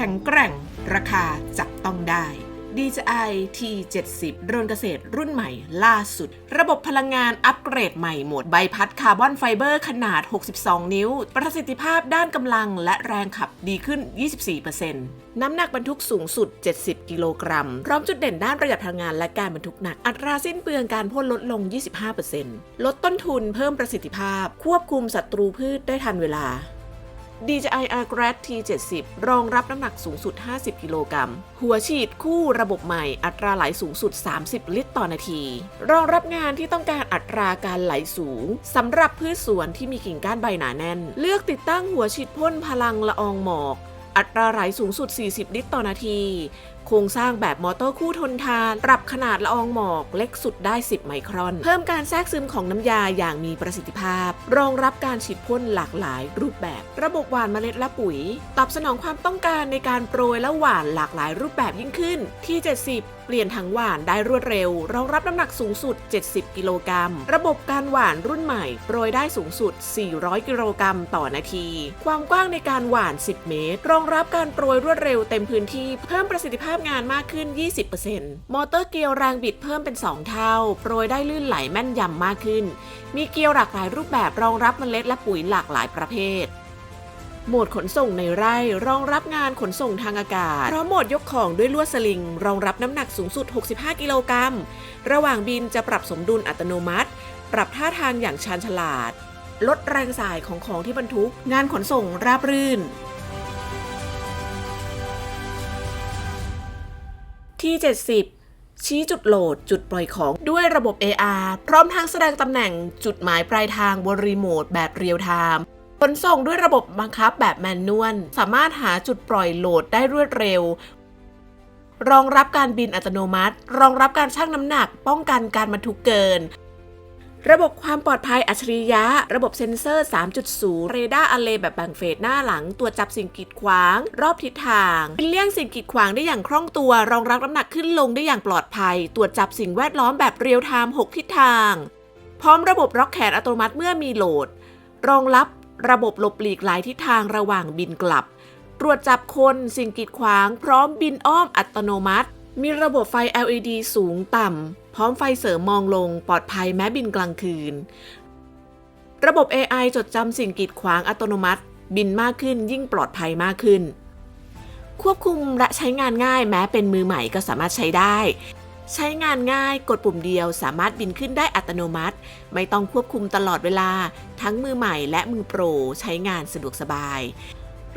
แข็งแกร่ง ราคาจับต้องได้ DJI T70 โดรนเกษตรรุ่นใหม่ล่าสุด ระบบพลังงานอัปเกรดใหม่หมดใบพัดคาร์บอนไฟเบอร์ขนาด 62 นิ้ว ประสิทธิภาพด้านกำลังและแรงขับดีขึ้น 24%น้ำหนักบรรทุกสูงสุด 70 กิโลกรัม พร้อมจุดเด่นด้านประหยัดพลังงานและการบรรทุกหนัก อัตราสิ้นเปลืองการพ่นลดลง 25%ลดต้นทุนเพิ่มประสิทธิภาพ ควบคุมศัตรูพืชได้ทันเวลา DJI Airgrad T70 รองรับน้ำหนักสูงสุด 50 กิโลกรัม หัวฉีดคู่ระบบใหม่อัตราไหลสูงสุด 30 ลิตรต่อนาที รองรับงานที่ต้องการอัตราการไหลสูงสำหรับพืชสวนที่มีกิ่งก้านใบหนาแน่น เลือกติดตั้งหัวฉีดพ่นพลังละอองหมอกอัตราไหลสูงสุด 40 ลิตรต่อนาที โครงสร้างแบบมอเตอร์คู่ทนทาน ปรับขนาดละอองหมอกเล็กสุดได้ 10 ไมครอน เพิ่มการแทรกซึมของน้ำยาอย่างมีประสิทธิภาพ รองรับการฉีดพ่นหลากหลายรูปแบบ ระบบหว่านเมล็ดและปุ๋ย ตอบสนองความต้องการในการโปรยและหว่านหลากหลายรูปแบบยิ่งขึ้นที่ 70เปลี่ยนถังหวานได้รวดเร็ว รองรับน้ำหนักสูงสุด 70 กิโลกรัม ระบบการหวานรุ่นใหม่ โปรยได้สูงสุด 400 กิโลกรัมต่อนาที ความกว้างในการหวาน 10 เมตร รองรับการโปรยรวดเร็วเต็มพื้นที่ เพิ่มประสิทธิภาพงานมากขึ้น 20%มอเตอร์เกียวแรงบิดเพิ่มเป็น 2 เท่า โปรยได้ลื่นไหลแม่นยำมากขึ้น มีเกียวหลากหลายรูปแบบรองรับเมล็ดและปุ๋ยหลากหลายประเภทโหมดขนส่งในไร่รองรับงานขนส่งทางอากาศพร้อมโหมดยกของด้วยลวดสลิง รองรับน้ำหนักสูงสุด 65 กิโลกรัม ระหว่างบินจะปรับสมดุลอัตโนมัติ ปรับท่าทางอย่างชาญฉลาด ลดแรงสายของของที่บรรทุก งานขนส่งราบรื่น ที่ 70 ชี้จุดโหลดจุดปล่อยของด้วยระบบ AR พร้อมทั้งแสดงตำแหน่งจุดหมายปลายทางบนรีโมทแบบเรียลไทม์ขนส่งด้วยระบบบังคับแบบแมนนวลสามารถหาจุดปล่อยโหลดได้รวดเร็ว รองรับการบินอัตโนมัติ รองรับการชั่งน้ำหนัก ป้องกันการบรรทุกเกิน ระบบความปลอดภัยอัจฉริยะ ระบบเซ็นเซอร์ 3.0 เรดาร์อะเลแบบแบ่งเฟสหน้าหลังตรวจจับสิ่งกีดขวาง รอบทิศทางเลี่ยงสิ่งกีดขวางได้อย่างคล่องตัว รองรับน้ำหนักขึ้นลงได้อย่างปลอดภัย ตรวจจับสิ่งแวดล้อมแบบเรียลไทม์ 6 ทิศทาง พร้อมระบบล็อกแขนอัตโนมัติเมื่อมีโหลด รองรับระบบหลบหลีกหลายทิศทางระหว่างบินกลับ ตรวจจับคนสิ่งกีดขวาง พร้อมบินอ้อมอัตโนมัติ มีระบบไฟ LED สูงต่ำ พร้อมไฟเสริมมองลงปลอดภัยแม้บินกลางคืน ระบบ AI จดจำสิ่งกีดขวางอัตโนมัติ บินมากขึ้นยิ่งปลอดภัยมากขึ้น ควบคุมและใช้งานง่ายแม้เป็นมือใหม่ก็สามารถใช้ได้ ใช้งานง่ายกดปุ่มเดียวสามารถบินขึ้นได้อัตโนมัติ ไม่ต้องควบคุมตลอดเวลา ทั้งมือใหม่และมือโปร ใช้งานสะดวกสบาย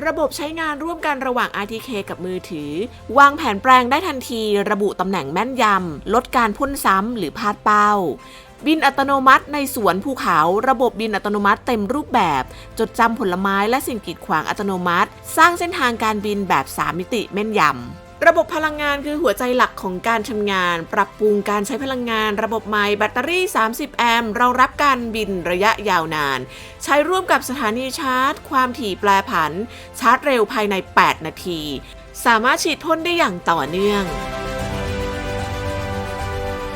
ระบบใช้งานร่วมกันระหว่าง RTK กับมือถือ วางแผนแปลงได้ทันทีระบุตำแหน่งแม่นยำ ลดการพ่นซ้ำหรือพลาดเป้า บินอัตโนมัติในสวนภูเขา ระบบบินอัตโนมัติเต็มรูปแบบ จดจำผลไม้และสิ่งกีดขวางอัตโนมัติ สร้างเส้นทางการบินแบบ 3 มิติแม่นยำ ระบบพลังงานคือหัวใจหลักของการทำงาน ปรับปรุงการใช้พลังงาน ระบบใหม่แบตเตอรี่ 30 แอมป์เรองรับการบินระยะยาวนาน ใช้ร่วมกับสถานีชาร์จ ความถี่แปรผัน ชาร์จเร็วภายใน 8 นาที สามารถฉีดพ่นได้อย่างต่อเนื่อง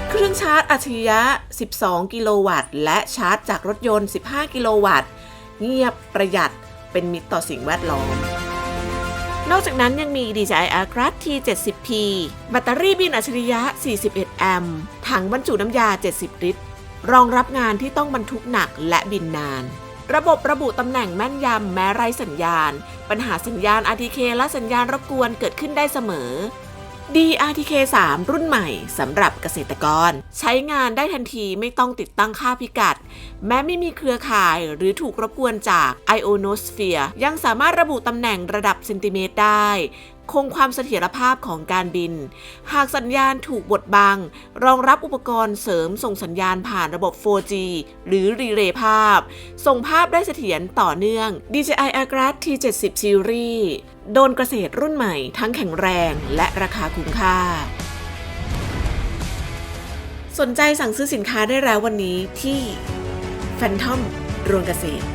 เครื่องชาร์จอัจฉริยะ 12 กิโลวัตต์ และชาร์จจากรถยนต์ 15 กิโลวัตต์ เงียบประหยัด เป็นมิตรต่อสิ่งแวดล้อม นอกจากนั้นยังมี DJI Aircraft T70P แบตเตอรี่บินอัจฉริยะ 41 แอมป์ ถังบรรจุน้ำยา 70 ลิตร รองรับงานที่ต้องบรรทุกหนักและบินนาน ระบบระบุตำแหน่งแม่นยำแม้ไร้สัญญาณ ปัญหาสัญญาณ RTK และสัญญาณรบกวนเกิดขึ้นได้เสมอ DRTK 3 รุ่นใหม่สำหรับเกษตรกร ใช้งานได้ทันทีไม่ต้องติดตั้งค่าพิกัด แม้ไม่มีเครือข่ายหรือถูกรบกวนจาก Ionosphere ยังสามารถระบุตำแหน่งระดับเซนติเมตรได้ คงความเสถียรภาพของการบิน หากสัญญาณถูกบดบัง รองรับอุปกรณ์เสริมส่งสัญญาณผ่านระบบ 4G หรือรีเลย์ภาพ ส่งภาพได้เสถียรต่อเนื่อง DJI a i r g r a t T70 Series โดนเกษตรรุ่นใหม่ทั้งแข็งแรงและราคาคุ้มค่า สนใจสั่งซื้อสินค้าได้แล้ววันนี้ที่ Phantom โดรนเกษตร